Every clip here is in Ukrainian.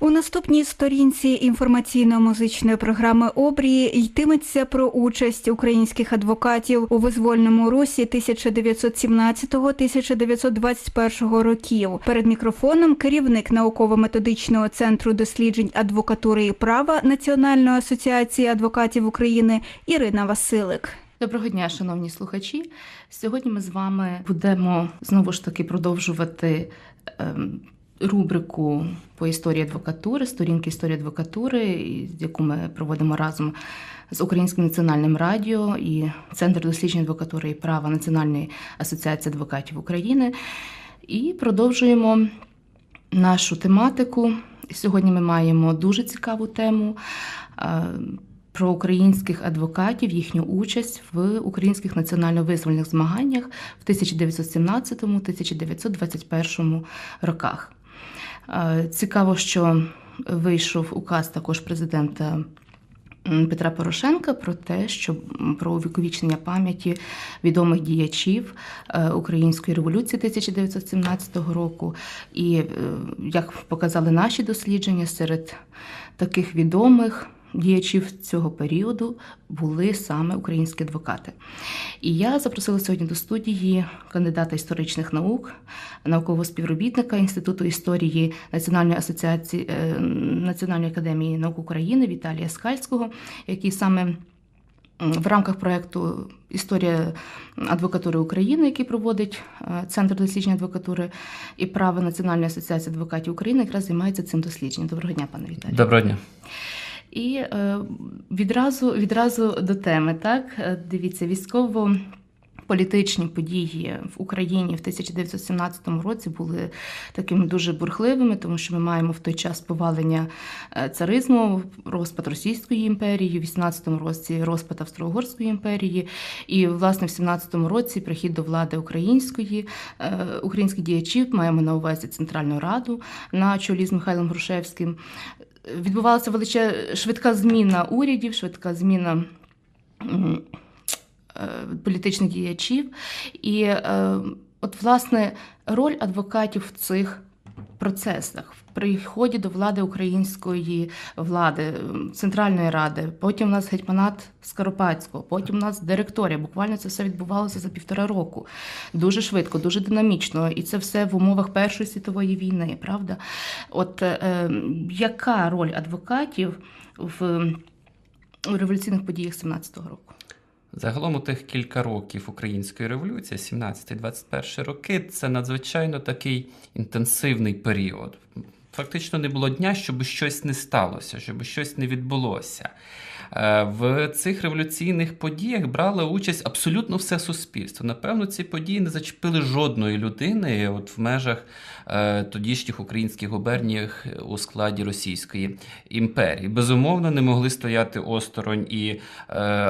У наступній сторінці інформаційно-музичної програми Обрії йтиметься про участь українських адвокатів у визвольному русі 1917-1921 років. Перед мікрофоном керівник науково-методичного центру досліджень адвокатури і права Національної асоціації адвокатів України Ірина Василик. Доброго дня, шановні слухачі. Сьогодні ми з вами будемо знову ж таки продовжувати ем, рубрику по історії адвокатури, сторінки історії адвокатури, яку ми проводимо разом з Українським національним радіо і Центр досліджень адвокатури і права Національної асоціації адвокатів України. І продовжуємо нашу тематику. Сьогодні ми маємо дуже цікаву тему. е, Про українських адвокатів, їхню участь в українських національно-визвольних змаганнях в 1917-1921 роках. Цікаво, що вийшов указ також президента Петра Порошенка про те, що про увіковічення пам'яті відомих діячів е, української революції 1917 року. І е, як показали наші дослідження, серед таких відомих діячів цього періоду були саме українські адвокати. І я запросила сьогодні до студії кандидата історичних наук, наукового співробітника Інституту історії Національної асоціації е, Національної академії наук України Віталія Скальського, який саме в рамках проекту Історія адвокатури України, який проводить е, Центр дослідження адвокатури і права Національної асоціації адвокатів України, якраз займається цим дослідженням. Доброго дня, пане Віталію. Доброго дня. І е, відразу, відразу до теми, так Е, дивіться, військово. Політичні події в Україні в 1917 році були такими дуже бурхливими, тому що ми маємо в той час повалення е, царизму, розпад Російської імперії, в 18-му році розпад Австро-Угорської імперії, і власне в 17-му році прихід до влади української, українських діячів маємо на увазі Центральну Раду на чолі з Михайлом Грушевським відбувалася величе швидка зміна урядів, швидка зміна е, політичних діячів. І е, от, власне, роль адвокатів в цих процесах. Приході до влади української влади, Центральної Ради, потім у нас гетьманат Скоропадського, потім у нас директорія. Буквально це все відбувалося за півтора року. Дуже швидко, дуже динамічно, і це все в умовах Першої світової війни, правда? От е, яка роль адвокатів в революційних подіях 17-го року? Загалом у тих кілька років української революції, 17-21 роки, це надзвичайно такий інтенсивний період. Фактично не було дня, щоб щось не сталося, щоб щось не відбулося. Е, В цих революційних подіях брало участь абсолютно все суспільство. Напевно, ці події не зачепили жодної людини от в межах е, тодішніх українських губерніях у складі Російської імперії. Безумовно, не могли стояти осторонь і е,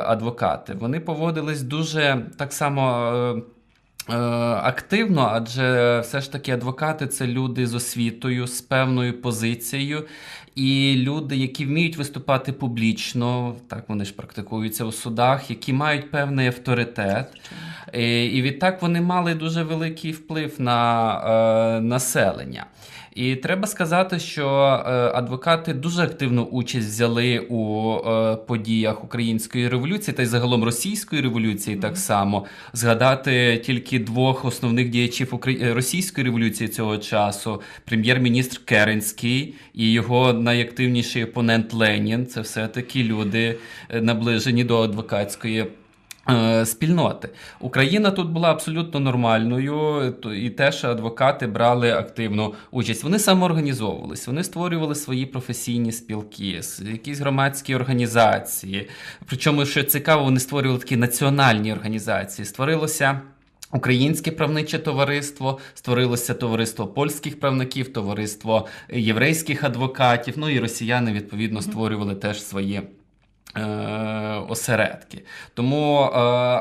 адвокати. Вони поводились дуже так само. Е, Е, Активно, адже все ж таки адвокати це люди з освітою, з певною позицією, і люди, які вміють виступати публічно, так вони ж практикуються у судах, які мають певний авторитет. І, І відтак вони мали дуже великий вплив на е, населення. І треба сказати, що е, адвокати дуже активну участь взяли у е, подіях української революції та й загалом російської революції, так само згадати тільки двох основних діячів е, російської революції цього часу: прем'єр-міністр Керенський і його найактивніший опонент Ленін. Це все таки люди наближені до адвокатської. Е, Спільноти Україна тут була абсолютно нормальною, і теж адвокати брали активну участь. Вони самоорганізовувались, вони створювали свої професійні спілки, якісь громадські організації. Причому, що цікаво, вони створювали такі національні організації. Створилося. Українське правниче товариство, створилося товариство польських правників, товариство єврейських адвокатів. Ну і росіяни відповідно створювали теж свої осередки. Тому, е,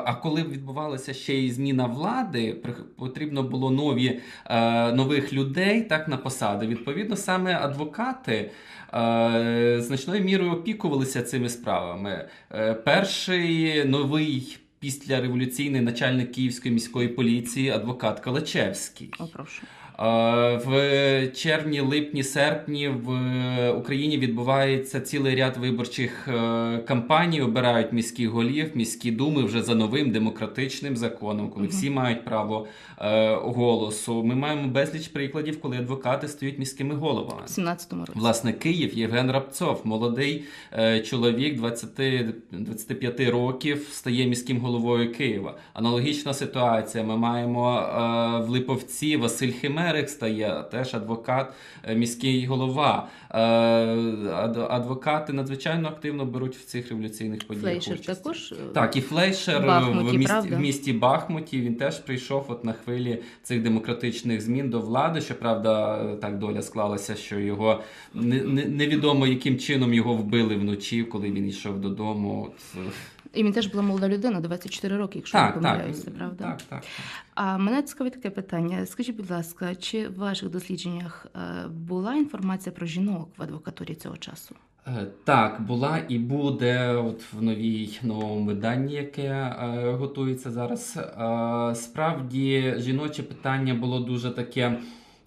а коли відбувалася ще й зміна влади, потрібно було нові, е, нових людей так на посади. Відповідно, саме адвокати. е, Значною мірою опікувалися цими справами. Е, Перший новий післяреволюційний начальник Київської міської поліції, адвокат Калачевський. О, прошу. В червні, липні, серпні в Україні відбувається цілий ряд виборчих е, кампаній. Обирають міських голів, міські думи вже за новим демократичним законом, коли всі мають право е, голосу. Ми маємо безліч прикладів, коли адвокати стають міськими головами. В 17-му році. Власне, Київ, Євген Рабцов, молодий е, чоловік 20, 25 років, стає міським головою Києва. Аналогічна ситуація. Ми маємо е, в Липовці Василь Химерик стає теж адвокат, е, міський голова. Е, адвокати надзвичайно активно беруть в цих революційних подіях. Флейшер участь. також. е, Так, і Флейшер В Бахмуті, в, місті, в місті Бахмуті він теж прийшов от на хвилі цих демократичних змін до влади. Щоправда, так доля склалася, що його не, не, невідомо яким чином його вбили вночі, коли він йшов додому. От, І він теж була молода людина, 24 роки, якщо так, не так, помиляюся, правда? так, так. А мене цікавить таке питання. Скажіть, будь ласка, чи в ваших дослідженнях е, була інформація про жінок в адвокатурі цього часу? Е, Так, була і буде от в новій новому виданні, яке е, готується зараз. Е, справді, жіноче питання було дуже таке.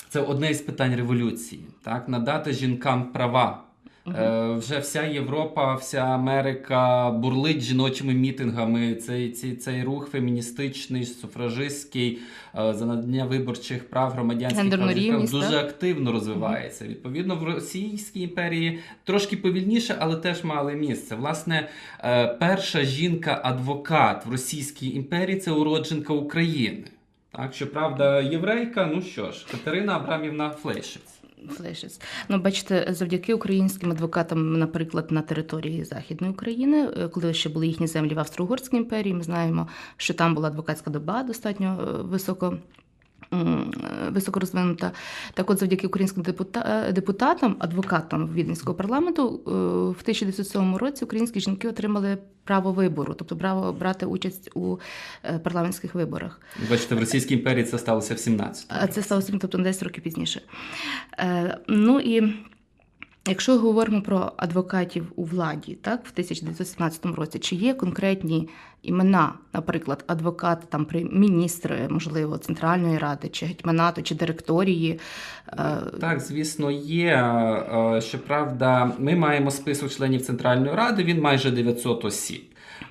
Це одне із питань революції. Так, надати жінкам права. Е, вже вся Європа, вся Америка бурлить жіночими мітингами. Цей, цей, цей рух феміністичний, суфражистський, е, за надання виборчих прав громадянських прав рівність, дуже так? активно розвивається. Відповідно, в Російській імперії трошки повільніше, але теж мали місце. Власне, е, перша жінка-адвокат в Російській імперії це уродженка України. Так, щоправда, єврейка, ну що ж, Катерина Абрамівна Флейшиць. Флешес. Ну, бачите, завдяки українським адвокатам, наприклад, на території Західної України, е, коли ще були їхні землі в Австро-Угорській імперії, ми знаємо, що там була адвокатська доба достатньо е, високо. М, е, Високо розвинута. Так от, завдяки українським е, депутатам, адвокатам Віденського парламенту, е, в 1907 році українські жінки отримали право вибору, тобто право брати участь у е, парламентських виборах. Бачите, в Російській імперії це сталося в 17 А це сталося тобто на 10 років пізніше. Ну і якщо говоримо про адвокатів у владі, так, в 1917 році, чи є конкретні імена, наприклад, адвокат там при міністри, можливо, Центральної ради, чи гетьманату, чи директорії? Е, Так, звісно, є. Е, Щоправда, ми маємо список членів Центральної ради, він майже 900 осіб.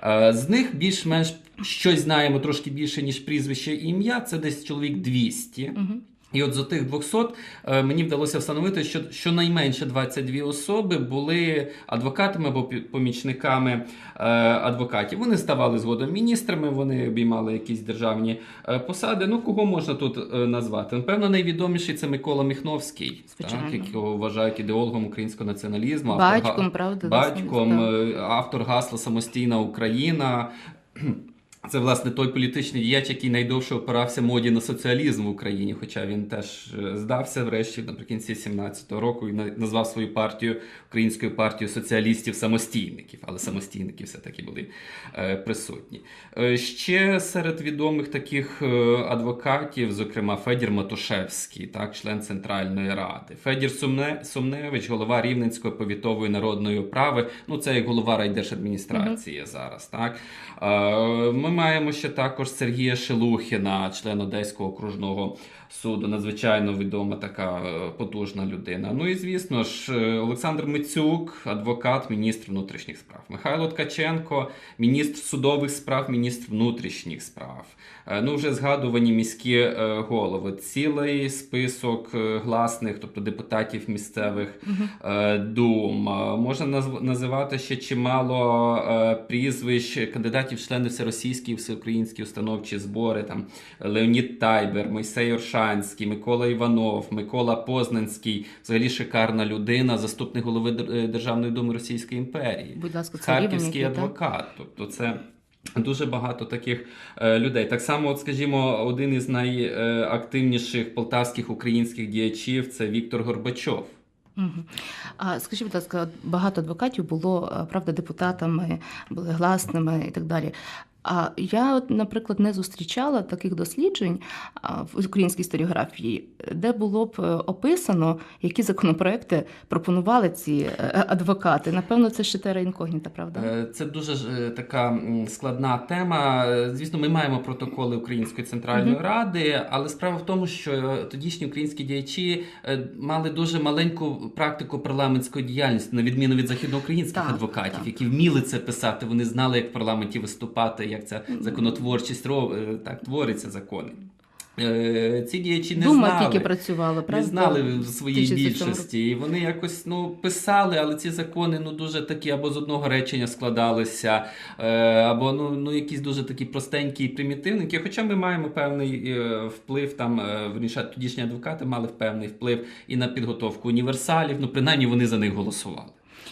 Е, З них більш-менш щось знаємо трошки більше, ніж прізвище і ім'я. Це десь чоловік 200. мгм. І от з тих 200 е, мені вдалося встановити, що щонайменше 22 особи були адвокатами або помічниками е, адвокатів. Вони ставали згодом міністрами, вони обіймали якісь державні е, посади. Ну, кого можна тут назвати? Напевно, найвідоміший це Микола Міхновський, Звичайно. так, якого вважають ідеологом українського націоналізму. автор Батьком, правда? батьком, автор гасла Самостійна Україна. Це власне той політичний діяч, який найдовше опирався моді на соціалізм в Україні, хоча він теж е, здався врешті наприкінці 17-го року і назвав свою партію Українською партією соціалістів-самостійників, але самостійники все-таки були е, присутні. Е, ще серед відомих таких адвокатів, зокрема Федір Матушевський, так, член Центральної ради, Федір Сумне, Сумневич, голова Рівненської повітової народної управи. Ну, це як голова райдержадміністрації зараз. Так. Маємо ще також Сергія Шелухіна, член Одеського окружного суду, надзвичайно відома така е, потужна людина. Ну і звісно ж, е, Олександр Мицюк, адвокат, міністр внутрішніх справ. Михайло Ткаченко, міністр судових справ, міністр внутрішніх справ. Е, Ну, вже згадувані міські голови. Цілий список гласних, тобто депутатів місцевих е, дум. Можна називати ще чимало прізвищ кандидатів в члени всеросійські, всеукраїнські установчі збори. Там Леонід Тайбер, Мойсей Оршанський, Микола Іванов, Микола Познанський, взагалі шикарна людина, заступник голови е, Державної думи Російської імперії. Будь ласка, це Харківський так? адвокат. Тобто це. Дуже багато таких е, людей. Так само, от, скажімо, один із найактивніших полтавських українських діячів це Віктор Горбачов. А скажіть, будь ласка, багато адвокатів було е, правда депутатами, були гласними і так далі. А я, наприклад, не зустрічала таких досліджень в українській історіографії, де було б е, описано, які законопроекти пропонували ці е, адвокати. Напевно, це ще тера інкогніта, правда? Е, Це дуже ж така складна тема. Звісно, ми маємо протоколи Української центральної Мгм. ради, але справа в тому, що тодішні українські діячі мали дуже маленьку практику парламентської діяльності, на відміну від західноукраїнських Так, адвокатів, так. які вміли це писати. Вони знали, як в парламенті виступати, як ця законотворчість е, так твориться закони. Е, Ці діячі не Дума знали. тільки працювала, Не знали в своїй 2007 більшості, і вони якось ну писали, але ці закони ну дуже такі або з одного речення складалися, е, або ну, ну якісь дуже такі простенькі і примітивненькі. Хоча ми маємо певний вплив там, верніше, тодішні адвокати мали певний вплив і на підготовку універсалів. Ну принаймні вони за них голосували.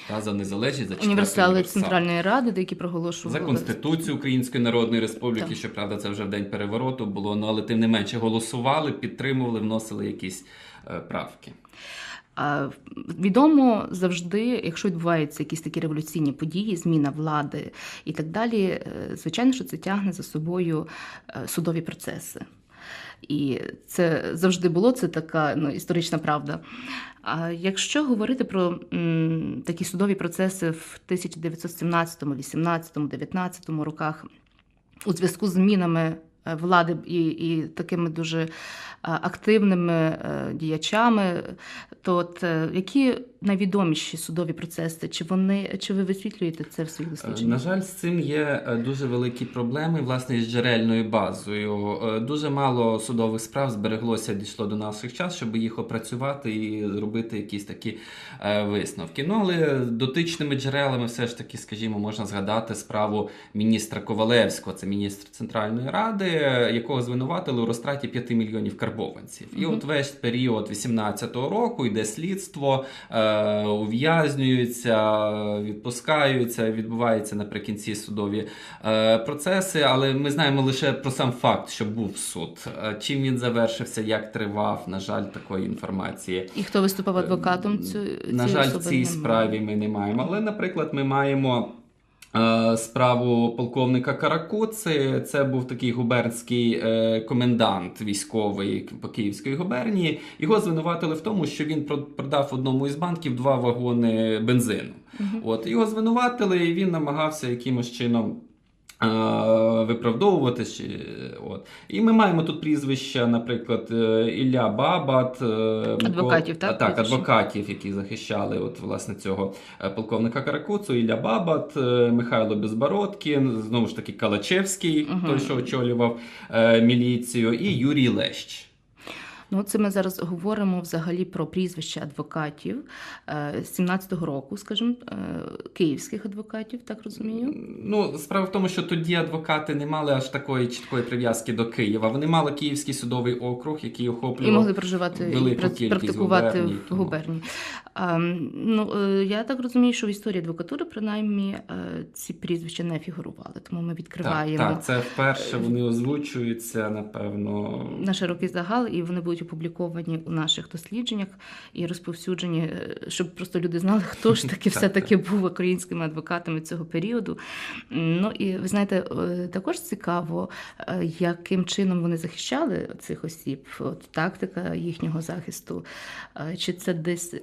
Та, за незалежність, за Універсали універсал. Центральної ради, деякі За проголошували. Конституцію Української Народної Республіки, Так. щоправда, це вже в день перевороту було, ну але тим не менше голосували, підтримували, вносили якісь е, правки. Відомо завжди, якщо відбуваються якісь такі революційні події, зміна влади і так далі, е, звичайно, що це тягне за собою е, судові процеси. І це завжди було, це така ну, історична правда. А якщо говорити про м, такі судові процеси в 1917, 18, 19 роках, у зв'язку з змінами е, влади і, і такими дуже е, активними е, діячами, то от, які найвідоміші судові процеси? Чи вони чи ви висвітлюєте це в своїх Е, дослідженнях? На жаль, з цим є е, дуже великі проблеми, власне, з джерельною базою. Е, Дуже мало судових справ збереглося, дійшло до наших час, щоб їх опрацювати і зробити якісь такі висновки. Ну, але дотичними джерелами все ж таки, скажімо, можна згадати справу міністра Ковалевського, це міністр Центральної Ради, якого звинуватили у розтраті 5 мільйонів карбованців. І от весь період 18-го року йде слідство, ув'язнюються, відпускаються, відбуваються наприкінці судові е, процеси. Але ми знаємо лише про сам факт, що був суд. Е, Чим він завершився, як тривав, на жаль, такої інформації. І хто виступав адвокатом цю, Е, На жаль, в цій справі ми не маємо. Але, наприклад, ми маємо. Е, Справу полковника Каракуци, це був такий губернський е, комендант військовий по Київської губернії. Його звинуватили в тому, що він про- продав одному із банків два вагони бензину. Угу. От його звинуватили, і він намагався якимось чином. Виправдовуватись. чи- От. І ми маємо тут прізвища, наприклад, е, Ілля Бабат, е, Адвокатів, так, так, адвокатів, які захищали от, власне, цього е, полковника Каракуцу, Ілля Бабат, Михайло Безбородкін, знову ж таки Калачевський, угу. той, що очолював міліцію, і Юрій Лещ. Ну, це ми зараз говоримо взагалі про прізвища адвокатів е, 17-го року, скажімо, е, київських адвокатів, так розумію. Ну, справа в тому, що тоді адвокати не мали аж такої чіткої прив'язки до Києва. Вони мали Київський судовий округ, який охоплював І могли проживати велику кількість практикувати губерній, в губернії. А, ну, е, я так розумію, що в історії адвокатури, принаймні, е, ці прізвища не фігурували, тому ми Так, відкриваємо так, це вперше вони озвучуються, напевно. на широкий загал, і вони будуть опубліковані у наших дослідженнях і розповсюджені, е, щоб просто люди знали, хто ж таки все-таки був українськими адвокатами цього періоду. Ну і ви знаєте, е, також цікаво, е, яким чином вони захищали цих осіб, от тактика їхнього захисту. Чи це десь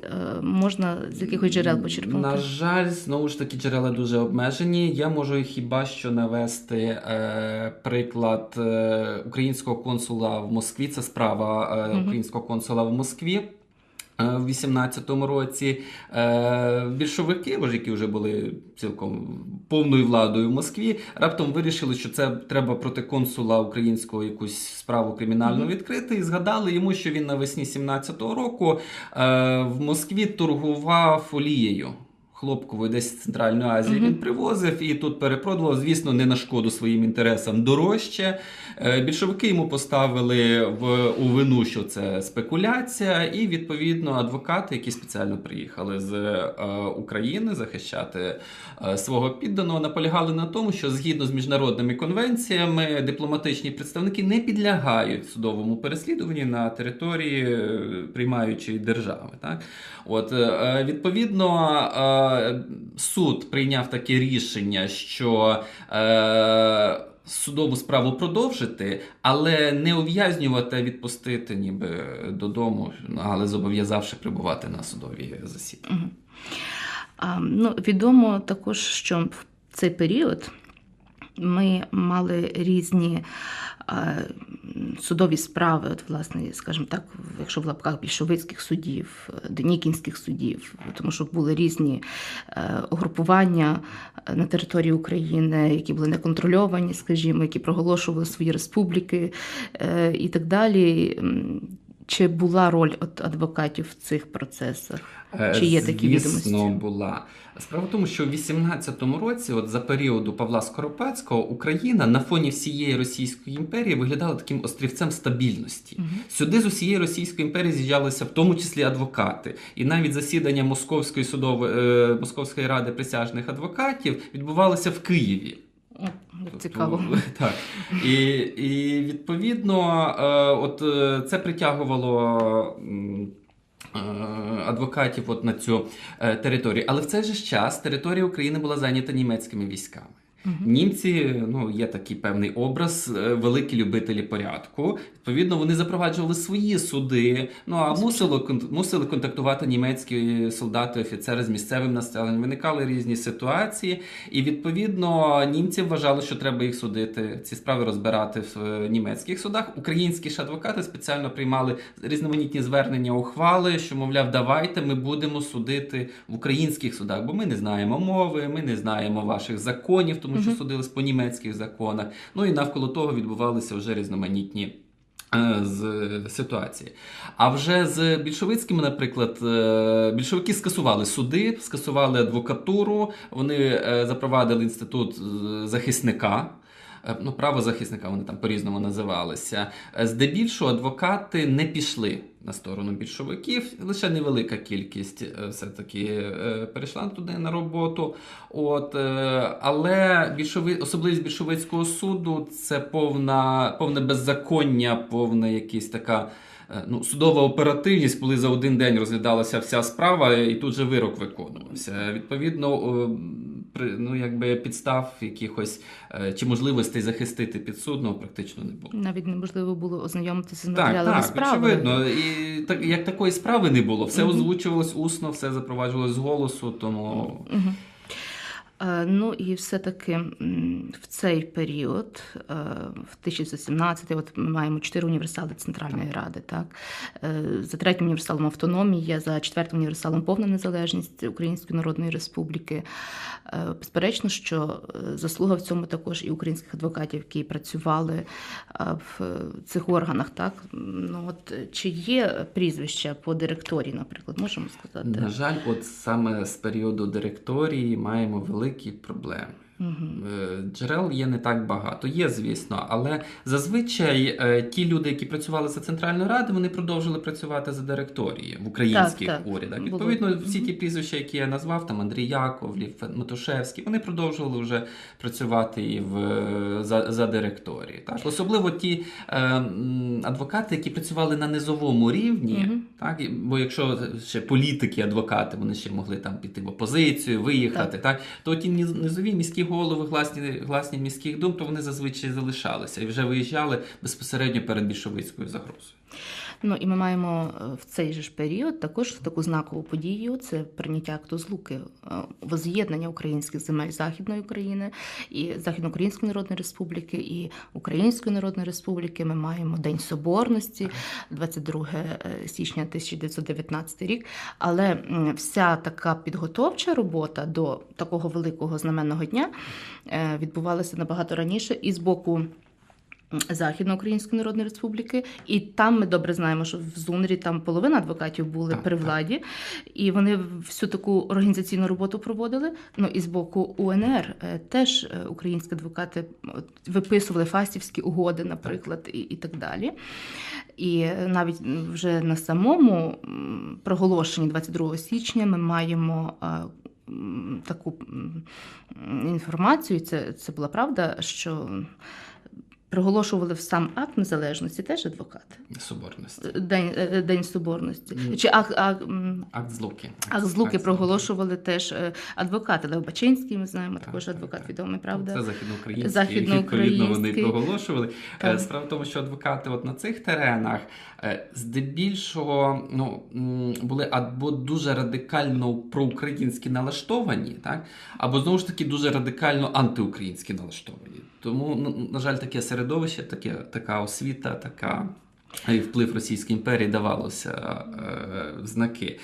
можна з якихось джерел почерпнути? На жаль, знову ж таки, джерела дуже обмежені. Я можу хіба що навести е, приклад українського консула в Москві. Це справа е. Українського консула в Москві. е, В 18-му році е, більшовики, які вже були цілком повною владою в Москві, раптом вирішили, що це треба проти консула українського якусь справу кримінальну відкрити, і згадали йому, що він навесні 17-го року е, в Москві торгував олією. Хлопковою десь з Центральної Азії Мгм. він привозив і тут перепродував, звісно, не на шкоду своїм інтересам дорожче. Е, Більшовики йому поставили в у вину, що це спекуляція, і відповідно адвокати, які спеціально приїхали з е, України захищати е, свого підданого, наполягали на тому, що згідно з міжнародними конвенціями дипломатичні представники не підлягають судовому переслідуванню на території приймаючої держави. Так, от е, відповідно. е, Суд прийняв таке рішення, що е, судову справу продовжити, але не ув'язнювати, а відпустити ніби додому, але зобов'язавши прибувати на судові засідання. Мгм. А, ну, відомо також, що в цей період ми мали різні судові справи, от, власне, скажімо так, якщо в лапках більшовицьких судів, денікінських судів, тому що були різні е, угрупування е, на території України, які були неконтрольовані, скажімо, які проголошували свої республіки е, і так далі. Чи була роль от адвокатів в цих процесах? Чи є такі Звісно, відомості? була. Справа в тому, що в 18-му році, от за періоду Павла Скоропадського, Україна на фоні всієї Російської імперії виглядала таким острівцем стабільності. Мгм. Сюди з усієї Російської імперії з'їжджалися в тому числі адвокати. І навіть засідання Московської судової е, Московської ради присяжних адвокатів відбувалося в Києві. Тобто, цікаво. Так. І, і відповідно, е, от е, це притягувало. е, Адвокатів от на цю територію, але в цей же час територія України була зайнята німецькими військами. Мгм. Німці, ну є такий певний образ, е, великі любителі порядку. Відповідно, вони запроваджували свої суди. Ну а мусило мусили контактувати німецькі солдати, офіцери з місцевим населенням. Виникали різні ситуації, і відповідно німці вважали, що треба їх судити, ці справи розбирати в е, німецьких судах. Українські ж адвокати спеціально приймали різноманітні звернення, ухвали, що мовляв, давайте ми будемо судити в українських судах, бо ми не знаємо мови, ми не знаємо ваших законів, тому що Мгм. судились по німецьких законах. Ну і навколо того відбувалися вже різноманітні. е, З ситуації. А вже з більшовицькими, наприклад, е, більшовики скасували суди, скасували адвокатуру, вони е, запровадили інститут захисника. Е, Ну, право захисника вони там по-різному називалися. Е, Здебільшого адвокати не пішли на сторону більшовиків. Лише невелика кількість е, все-таки перейшла туди на роботу. От, але більшови... особливість більшовицького суду це повна, повне беззаконня, повна якась така. Ну, судова оперативність, коли за один день розглядалася вся справа, і тут же вирок виконувався. Відповідно, ну, якби підстав якихось е, чи можливостей захистити підсудного практично не було. Навіть неможливо було ознайомитися з Так, матеріалами так, справи. очевидно. І так, як такої справи не було. Все Мгм. озвучувалось усно, все запроваджувалось з голосу, тому Мгм. Е, Ну і все-таки в цей період, е, в 1917 от ми маємо чотири універсали Центральної Ради. Так? Е, За третім універсалом автономія, за четвертим універсалом повна незалежність Української Народної Республіки. Безперечно, що заслуга в цьому також і українських адвокатів, які працювали в цих органах. Так? Ну, от, чи є прізвища по директорії, наприклад, можемо сказати? на жаль, от саме з періоду директорії маємо великі проблеми. Е, Джерел є не так багато. Є, звісно, але зазвичай е, ті люди, які працювали за Центральною Радою, вони продовжили працювати за директорії в українських Так, так. урядах. Було. Відповідно, всі ті прізвища, які я назвав, там Андрій Яковлів, Матушевський, вони продовжували вже працювати і в за, за директорії. Так, особливо ті е, адвокати, які працювали на низовому рівні. Мгм. Так, бо якщо ще політики, адвокати, вони ще могли там піти в опозицію, виїхати, так, то ті низ- низові міські голови, гласні, гласні міських дум, то вони зазвичай залишалися і вже виїжджали безпосередньо перед більшовицькою загрозою. Ну і ми маємо е, в цей же ж період також таку знакову подію: це прийняття акту злуки, е, воз'єднання українських земель Західної України і Західноукраїнської Народної Республіки і Української Народної Республіки. Ми маємо День Соборності, 22 січня 1919 рік. Але вся така підготовча робота до такого великого знаменного дня е, відбувалася набагато раніше і з боку. Західноукраїнської Народної Республіки, і там ми добре знаємо, що в Зунрі там половина адвокатів були Так, при так. владі, і вони всю таку організаційну роботу проводили. Ну і з боку УНР е, теж е, українські адвокати виписували фастівські угоди, наприклад, і, і так далі. І е, навіть вже на самому проголошенні 22 січня ми маємо. Таку інформацію, це, це була правда, що проголошували в сам акт незалежності теж адвокати. Соборності. День, е, День Соборності. Ні. Чи акт, м, Акт злуки. акт злуки Акт проголошували теж е, адвокати. Лев Бачинський, ми знаємо, Так, також так, адвокат так. відомий, правда? Це західноукраїнський. Західноукраїнський. Відповідно, вони проголошували. Так. Е, Справа в тому, що адвокати от на цих теренах е, здебільшого ну, були або дуже радикально проукраїнські налаштовані, так? або знову ж таки дуже радикально антиукраїнські налаштовані. Тому, ну, на жаль, таке середовище, таке, така освіта, така. І вплив Російської імперії давалося е, знаки.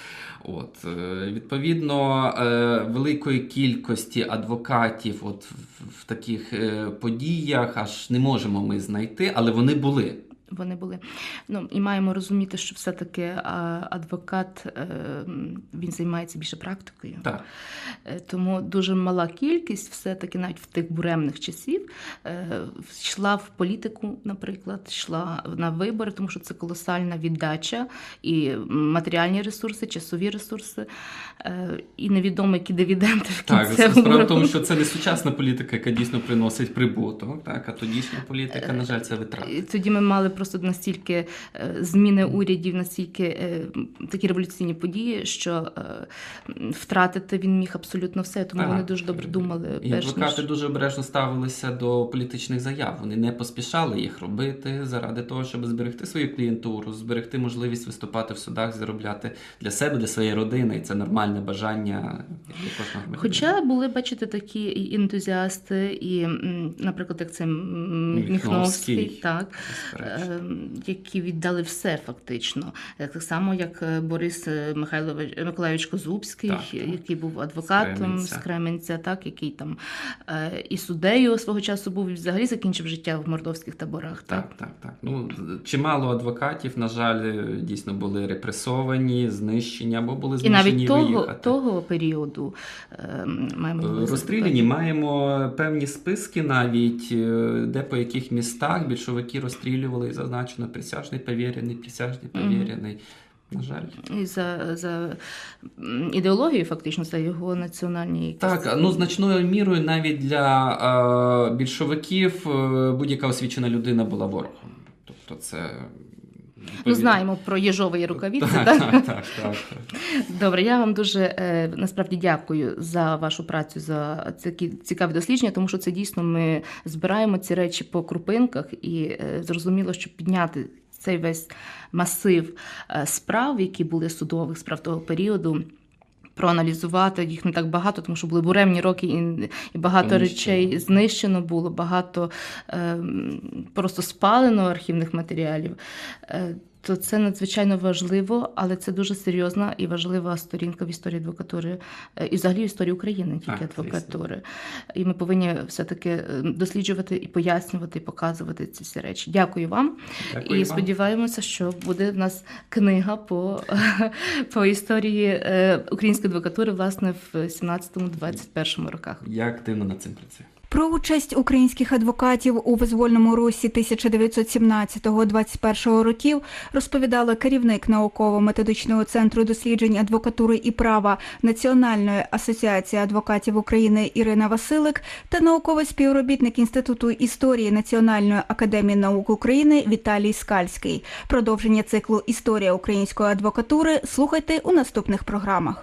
От, е, відповідно, е, великої кількості адвокатів от в, в таких е, подіях аж не можемо ми знайти, але вони були. Вони були. Ну і маємо розуміти, що все-таки адвокат е, він займається більше практикою. Так. Е, Тому дуже мала кількість, все-таки навіть в тих буремних часів, е, йшла в політику, наприклад, йшла на вибори, тому що це колосальна віддача і матеріальні ресурси, часові ресурси, е, і невідомо, які дивіденди в Так, кінцевому справа в тому, що це не сучасна політика, яка дійсно приносить прибуток, так, а тодішня політика, на жаль, це витрати. Тоді ми мали просто настільки е, зміни урядів, настільки е, такі революційні події, що е, втратити він міг абсолютно все. Тому Так. вони дуже добре думали. І перш адвокати ніж... дуже обережно ставилися до політичних заяв. Вони не поспішали їх робити заради того, щоб зберегти свою клієнтуру, зберегти можливість виступати в судах, заробляти для себе, для своєї родини. І це нормальне бажання кожного. Хоча були, бачите, такі ентузіасти, і, наприклад, як це Міхновський. Міхновський, так, які віддали все фактично. Е, Так само, як е, Борис е, Михайлович Миколайович Козубський, Так, так. який був адвокатом з Кременця, так, який там і суддею свого часу був, і взагалі закінчив життя в мордовських таборах. Так, Так, так, так. Ну, чимало адвокатів, на жаль, дійсно були репресовані, знищені або були І навіть того, виїхати. того періоду маємо Розстріляні маємо певні списки навіть, де по яких містах більшовики розстрілювали зазначено присяжний повірений, присяжний повірений. На жаль. І за, за м, ідеологією, фактично, за його національні якісь- Так, ну значною мірою навіть для е, більшовиків е, будь-яка освічена людина була ворогом. Тобто це. Ну, знаємо про їжової рукавиці. Так, Так, так, так, так, так. Добре, я вам дуже е, насправді дякую за вашу працю, за такі цікаві дослідження, тому що це дійсно ми збираємо ці речі по крупинках, і е, зрозуміло, що підняти цей весь масив е, справ, які були судових справ того періоду. Проаналізувати їх не так багато, тому що були буремні роки, і, і багато Конечно. речей знищено було, багато е, просто спалено архівних матеріалів. Е, то це надзвичайно важливо, але це дуже серйозна і важлива сторінка в історії адвокатури е, і взагалі в історії України, не тільки звісно. адвокатури. І ми повинні все-таки е, досліджувати і пояснювати, і показувати ці всі речі. Дякую вам. Дякую і вам. сподіваємося, що буде в нас книга по, по історії е, української адвокатури, власне, в 17-21 роках. Я активно над цим працюю. Про участь українських адвокатів у визвольному русі 1917-21 років розповідала керівник науково-методичного центру досліджень адвокатури і права Національної асоціації адвокатів України Ірина Василик та науковий співробітник Інституту історії Національної академії наук України Віталій Скальський. Продовження циклу Історія української адвокатури слухайте у наступних програмах.